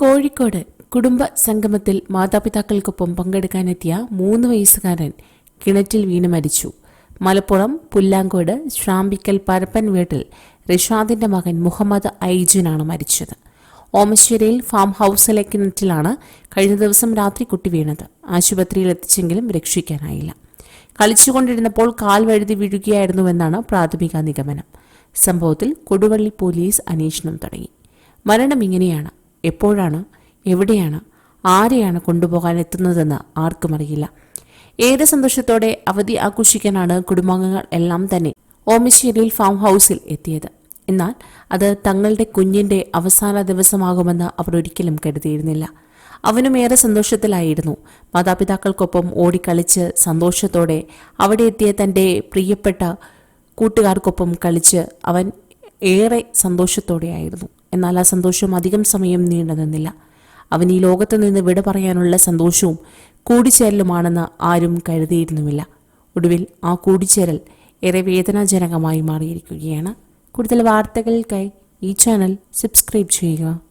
കോഴിക്കോട് കുടുംബ സംഗമത്തിൽ മാതാപിതാക്കൾക്കൊപ്പം പങ്കെടുക്കാനെത്തിയ മൂന്ന് വയസ്സുകാരൻ കിണറ്റിൽ വീണ് മരിച്ചു. മലപ്പുറം പുല്ലാങ്കോട് ശ്രാമ്പിക്കൽ പരപ്പൻ വീട്ടിൽ റിഷാദിന്റെ മകൻ മുഹമ്മദ് ഐജുനാണ് മരിച്ചത്. ഓമശ്ശേരിയിൽ ഫാം ഹൗസിലെ കിണറ്റിലാണ് കഴിഞ്ഞ ദിവസം രാത്രി കുട്ടി വീണത്. ആശുപത്രിയിൽ എത്തിച്ചെങ്കിലും രക്ഷിക്കാനായില്ല. കളിച്ചുകൊണ്ടിരുന്നപ്പോൾ കാൽ വഴുതി വീഴുകയായിരുന്നുവെന്നാണ് പ്രാഥമിക നിഗമനം. സംഭവത്തിൽ കൊടുവള്ളി പോലീസ് അന്വേഷണം തുടങ്ങി. മരണം ഇങ്ങനെയാണ്. എപ്പോഴാണ് എവിടെയാണ് ആരെയാണ് കൊണ്ടുപോകാൻ എത്തുന്നതെന്ന് ആർക്കും അറിയില്ല. ഏറെ സന്തോഷത്തോടെ അവധി ആഘോഷിക്കാനാണ് കുടുംബാംഗങ്ങൾ എല്ലാം തന്നെ ഓമശ്ശേരിയിൽ ഫാം ഹൗസിൽ എത്തിയത്. എന്നാൽ അത് തങ്ങളുടെ കുഞ്ഞിന്റെ അവസാന ദിവസമാകുമെന്ന് അവർ ഒരിക്കലും കരുതിയിരുന്നില്ല. അവനും ഏറെ സന്തോഷത്തിലായിരുന്നു. മാതാപിതാക്കൾക്കൊപ്പം ഓടിക്കളിച്ച് സന്തോഷത്തോടെ അവിടെ എത്തിയ തന്റെ പ്രിയപ്പെട്ട കൂട്ടുകാർക്കൊപ്പം കളിച്ച് അവൻ ഏറെ സന്തോഷത്തോടെയായിരുന്നു. എന്നാൽ ആ സന്തോഷം അധികം സമയം നീണ്ടു നിന്നില്ല. അവൻ ഈ ലോകത്ത് നിന്ന് വിട പറയാനുള്ള സന്തോഷവും കൂടിച്ചേരലുമാണെന്ന് ആരും കരുതിയിരുന്നുമില്ല. ഒടുവിൽ ആ കൂടിച്ചേരൽ ഏറെ വേദനാജനകമായി മാറിയിരിക്കുകയാണ്. കൂടുതൽ വാർത്തകൾക്കായി ഈ ചാനൽ സബ്സ്ക്രൈബ് ചെയ്യുക.